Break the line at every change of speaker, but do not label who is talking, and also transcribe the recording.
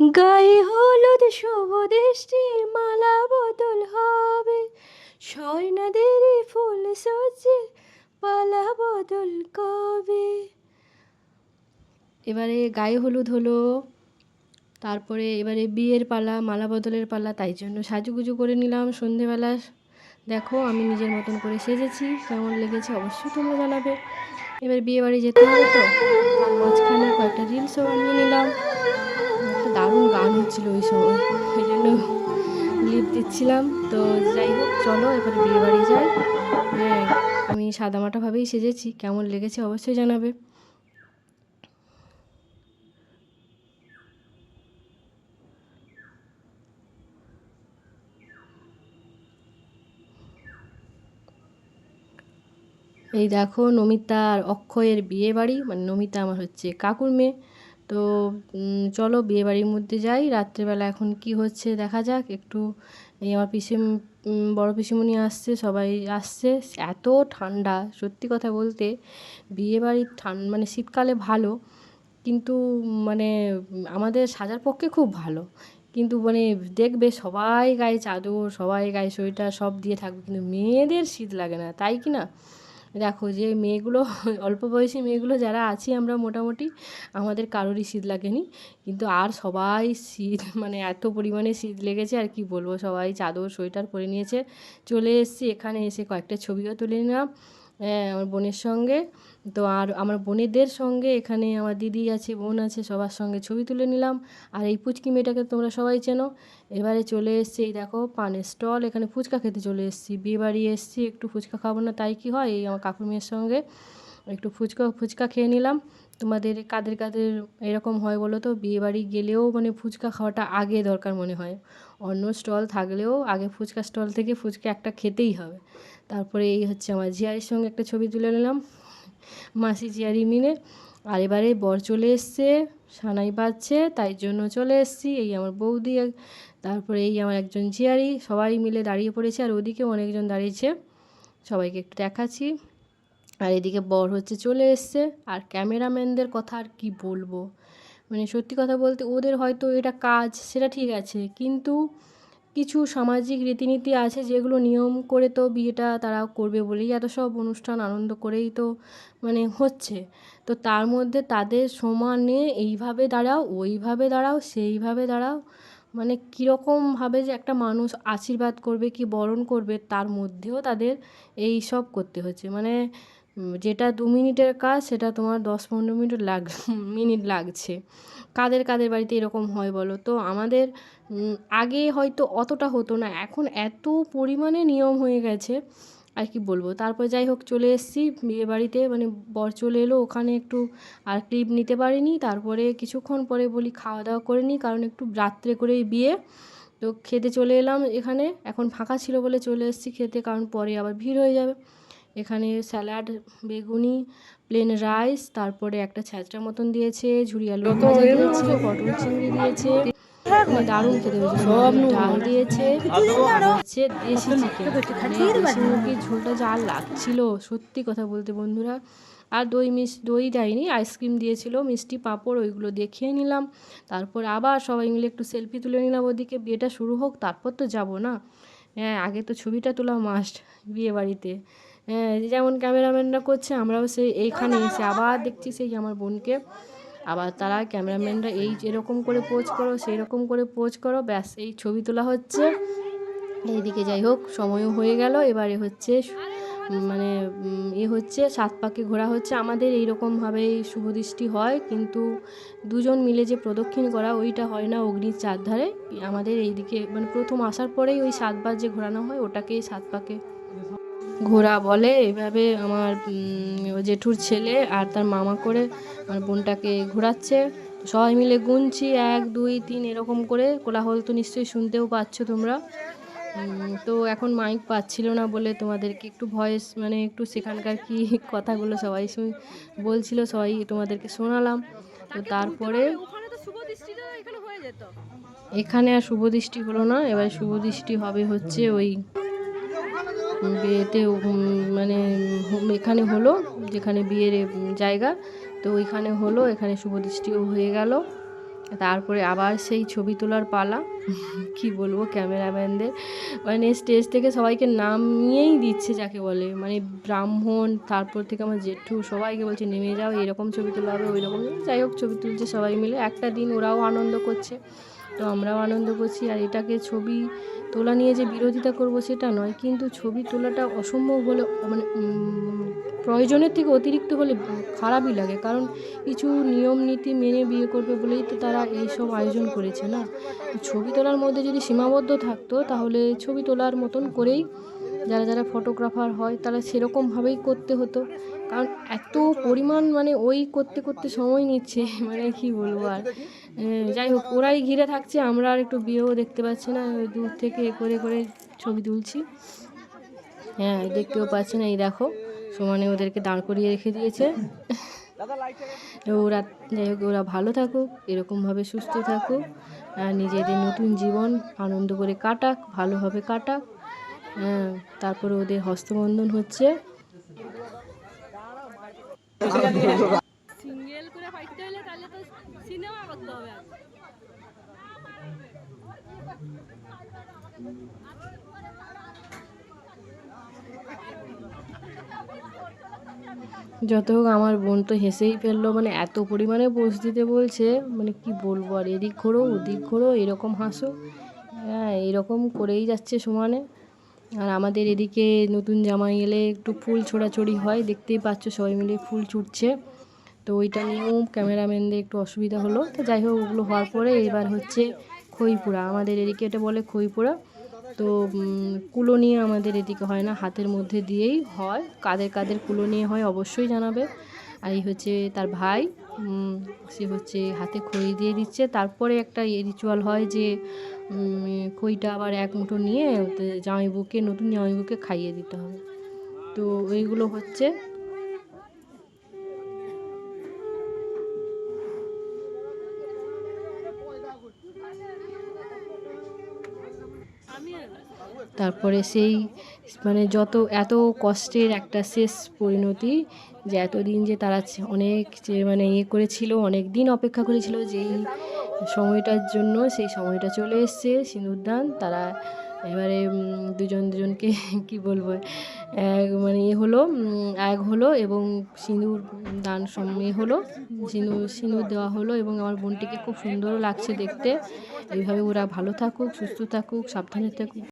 গায়ে হলুদ শুভ দৃষ্টির মালা বদল হবে। সয়নাদের ফুল সজ্জে পালা বদল কবে? এবারে গায়ে হলুদ হলো, তারপরে এবারে বিয়ের পালা, মালা বদলের পালা, তাই জন্য সাজুগুজু করে নিলাম সন্ধেবেলা। দেখো, আমি নিজের মতন করে সেজেছি, কেমন লেগেছে অবশ্যই তোমরা জানাবে। এবার বিয়ে বাড়ি যেতে হবে তো মাঝখানে কয়েকটা রিলসও বানিয়ে নিলাম। দারুণ গান হচ্ছিল ওই সময়, ওই জন্য লিপ দিচ্ছিলাম। তো যাই হোক, চলো এবারে বিয়ে বাড়ি যাই। হ্যাঁ আমি সাদামাটাভাবেই সেজেছি, কেমন লেগেছে অবশ্যই জানাবে। এই দেখো নমিতা আর অক্ষয়ের বিয়ে বাড়ি মানে নমিতা আমার হচ্ছে কাকুর মেয়ে। তো চলো বিয়ে বাড়ির মধ্যে যাই। রাত্রেবেলা এখন কি হচ্ছে দেখা যাক। একটু এই আমার পিসি বড় পিসিমণি আসছে, সবাই আসছে। এত ঠান্ডা, সত্যি কথা বলতে বিয়ে বাড়ির ঠান মানে শীতকালে ভালো, কিন্তু মানে আমাদের সাজার পক্ষে খুব ভালো। কিন্তু মানে দেখবে সবাই গায়ে চাদর, সবাই গায়ে সোয়েটার, সব দিয়ে থাকবে। কিন্তু মেয়েদের শীত লাগে না, তাই কি না? দেখো যে মেয়েগুলো, অল্প বয়সী মেয়েগুলো যারা আছি আমরা মোটামুটি, আমাদের কারোরই শীত লাগেনি। কিন্তু আর সবাই শীত মানে এত পরিমাণে শীত লেগেছে, আর কি বলব? সবাই চাদর, সোয়েটার পরে নিয়েছে। চলে এসেছি, এখানে এসে কয়েকটা ছবিও তুলে নিলাম। হ্যাঁ আমার বোনের সঙ্গে। তো আর আমার বোনেদের সঙ্গে এখানে আমার দিদি আছে, বোন আছে, সবার সঙ্গে ছবি তুলে নিলাম। আর এই পুচকি মেয়েটাকে তোমরা সবাই চেনো। এবারে চলে এসছি, এই দেখো, পানের স্টল। এখানে ফুচকা খেতে চলে এসছি। বিয়ে বাড়ি এসছি, একটু ফুচকা খাব না, তাই কি হয়? এই আমার কাকুর মেয়ের সঙ্গে একটু ফুচকা ফুচকা খেয়ে নিলাম। তোমাদের কাদের কাদের এরকম হয় বলো তো? বিয়ে বাড়ি গেলেও মানে ফুচকা খাওয়াটা আগে দরকার মনে হয়। অন্য স্টল থাকলেও আগে ফুচকা স্টল থেকে ফুচকা একটা খেতেই হবে। তারপরে এই হচ্ছে আমার জিয়ারির সঙ্গে একটা ছবি তুলে নিলাম। মাসি জিয়ারি মিলে। আর এবারে বর চলে এসছে, সানাই বাজছে, তাই জন্য চলে এসছি। এই আমার বৌদি তারপরে এই আমার একজন জিয়ারি, সবাই মিলে দাঁড়িয়ে পড়েছে আর ওদিকেও অনেকজন দাঁড়িয়েছে। সবাইকে একটু দেখাচ্ছি। আর এদিকে বর হচ্ছে চলে এসছে। আর ক্যামেরাম্যানদের কথা আর কি বলব? মানে সত্যি কথা বলতে ওদের হয়তো এটা কাজ, সেটা ঠিক আছে। কিন্তু কিছু সামাজিক রীতিনীতি আছে যেগুলো নিয়ম করে তো বিয়েটা তারা করবে বলেই এত সব অনুষ্ঠান আনন্দ করেই তো মানে হচ্ছে। তো তার মধ্যে তাদের সমানে এইভাবে দাঁড়াও, ওইভাবে দাঁড়াও, সেইভাবে দাঁড়াও। মানে কীরকমভাবে যে একটা মানুষ আশীর্বাদ করবে কি বরণ করবে তার মধ্যেও তাদের এই সব করতে হচ্ছে। মানে যেটা দু মিনিটের কাজ, সেটা তোমার দশ পনেরো মিনিট লাগ, মিনিট লাগছে। কাদের কাদের বাড়িতে এরকম হয় বলো? তো আমাদের আগে হয়তো অতটা হতো না। এখন এত পরিমাণে নিয়ম হয়ে গেছে, আর কি বলব? তারপর যাই হোক, চলে এসেছি, বিয়ে বাড়িতে মানে বর চলে এলো, ওখানে একটু আর ক্লিপ নিতে পারিনি। তারপরে কিছুক্ষণ পরে বলি খাওয়া দাওয়া করে নিই কারণ একটু রাত্রে করেই বিয়ে। তো খেতে চলে এলাম এখানে, এখন ফাঁকা ছিল বলে চলে এসেছি খেতে, কারণ পরে আবার ভিড় হয়ে যাবে। এখানে স্যালাড বেগুনি প্লেন রাইস তারপরে একটা ছ্যাঁচড়া মতন দিয়েছে ঝুরি আলু ভাজা দিয়েছে পটল চিংড়ি দিয়েছে মানে দারুণ খেতে হয়েছে সব ডাল দিয়েছে। হচ্ছে দেশি চিকেন মানে দেশি মুরগির ঝোলটা যা লাগছিল সত্যি কথা বলতে বন্ধুরা। আর দই মিস দই দেয়নি আইসক্রিম দিয়েছিল মিষ্টি পাঁপড় ওইগুলো দেখিয়ে নিলাম। তারপর আবার সবাই মিলে একটু সেলফি তুলে নিলাম ওদিকে বিয়েটা শুরু হোক তারপর তো যাব না। হ্যাঁ আগে তো ছবিটা তোলা মাস্ট বিয়ে বাড়িতে যেমন ক্যামেরাম্যানরা করছে, আমরাও সেই এইখানে এসে আবার দেখছি সেই আমার বোনকে। আবার তারা ক্যামেরাম্যানরা এই এরকম করে পোজ করো সেই রকম করে পোজ করো, ব্যাস, এই ছবি তোলা হচ্ছে। এইদিকে যাই হোক, সময়ও হয়ে গেল, এবারে হচ্ছে মানে এ হচ্ছে, সাত পাকে ঘোরা হচ্ছে। আমাদের এইরকমভাবেই শুভদৃষ্টি হয়, কিন্তু দুজন মিলে যে প্রদক্ষিণ করা, ওইটা হয় না অগ্নির চারধারে। আমাদের এইদিকে মানে প্রথম আসার পরেই ওই সাতবার যে ঘোরানো হয়, ওটাকেই সাত পাকে ঘোরা বলে, এভাবে আমার জেঠুর ছেলে আর তার মামা করে আমার বোনটাকে ঘোরাচ্ছে। সবাই মিলে গুনছি, এক, দুই, তিন, এরকম করে। কোলাহল তো নিশ্চয়ই শুনতেও পাচ্ছ তোমরা। তো এখন মাইক পাচ্ছিল না বলে তোমাদেরকে একটু ভয়েস মানে একটু সেখানকার কি কথাগুলো সবাই শুন বলছিল, সবাই তোমাদেরকে শোনালাম। তো তারপরে এখানে আর শুভদৃষ্টি হলো না, এবার শুভদৃষ্টি হবে হচ্ছে ওই বিয়েতে মানে এখানে হলো, যেখানে বিয়ের জায়গা। তো ওইখানে হলো, এখানে শুভদৃষ্টিও হয়ে গেল। তারপরে আবার সেই ছবি তোলার পালা। কি বলব ক্যামেরাম্যানদের। মানে স্টেজ থেকে সবাইকে নামিয়েই দিচ্ছে, যাকে বলে। মানে ব্রাহ্মণ, তারপর থেকে আমার জেঠু, সবাইকে বলছে, নেমে যাও, এরকম ছবি তোলা হবে ওই রকম যাই হোক, ছবি তুলছে সবাই মিলে। একটা দিন ওরাও আনন্দ করছে। তো আমরাও আনন্দ করছি। আর এটাকে ছবি তোলা নিয়ে যে বিরোধিতা করব সেটা নয়, কিন্তু ছবি তোলাটা অসম্ভব হলে মানে প্রয়োজনের থেকে অতিরিক্ত হলে খারাপই লাগে। কারণ কিছু নিয়ম, নীতি মেনে বিয়ে করবে বলেই তো তারা এইসব আয়োজন করেছে না? ছবি তোলার মধ্যে যদি সীমাবদ্ধ থাকতো, তাহলে ছবি তোলার মতন করেই যারা যারা ফটোগ্রাফার হয়, তারা সেরকমভাবেই করতে হতো। কারণ এত পরিমাণ মানে ওই করতে করতে সময় নিচ্ছে মানে কি বলব আর? যাই হোক, ওরাই ঘিরে থাকছে, আমরা আর একটু বিয়েও দেখতে পাচ্ছি না দূর থেকে এ করে করে ছবি তুলছি। হ্যাঁ দেখতেও পাচ্ছি না, এই দেখো, সমানে ওদেরকে দাঁড় করিয়ে রেখে দিয়েছে। ওরা, যাই হোক, ওরা ভালো থাকুক, এরকমভাবে সুস্থ থাকুক, আর নিজেদের নতুন জীবন আনন্দ করে কাটাক, ভালোভাবে কাটাক। হ্যাঁ তারপরে ওদের হস্তবন্ধন হচ্ছে। সিঙ্গেল করে ফাইটতে হলে তাহলে তো সিনেমা করতে হবে যত হোক আমার বোন তো হেসেই ফেলল মানে এত পরিমাণে পোজ দিতে বলছে মানে কি বলব আর এদিক ঘোরো ওদিক ঘোরো এরকম হাসো। হ্যাঁ এরকম করেই যাচ্ছে সমানে। আর আমাদের এদিকে নতুন জামাই এলে একটু ফুল ছোড়াছড়ি হয়, দেখতেই পাচ্ছ সবাই মিলে ফুল ছুটছে। তো ওইটা নিয়েও ক্যামেরাম্যানদের একটু অসুবিধা হলো। তো যাই হোক, ওগুলো হওয়ার পরে এবার হচ্ছে খইপুরা। আমাদের এদিকে এটা বলে খইপুরা। তো কুলো নিয়ে আমাদের এদিকে হয় না, হাতের মধ্যে দিয়েই হয়। কাদের কাদের কুলো নিয়ে হয় অবশ্যই জানাবে। আর এই হচ্ছে তার ভাই সে হচ্ছে হাতে খই দিয়ে দিচ্ছে। তারপরে একটা রিচুয়াল হয় যে খইটা আবার এক মুঠো নিয়ে জামাইবুকে নতুন জামাইবুকে খাইয়ে দিতে হবে। তো এইগুলো হচ্ছে তারপরে সেই মানে যত, এত কষ্টের একটা শেষ পরিণতি যে এতদিন যে তারা অনেক যে মানে ইয়ে করেছিল, অনেক দিন অপেক্ষা করেছিল, যেই সময়টার জন্য সেই সময়টা চলে এসছে সিঁদুরদান। তারা এবারে দুজন দুজনকে কি বলব, এক মানে ইয়ে হলো এক হলো এবং সিঁদুর দান ইয়ে হলো, সিঁদুর সিঁদুর দেওয়া হলো এবং আমার বোনটিকে খুব সুন্দরও লাগছে দেখতে। এইভাবে ওরা ভালো থাকুক, সুস্থ থাকুক, সাবধানে থাকুক।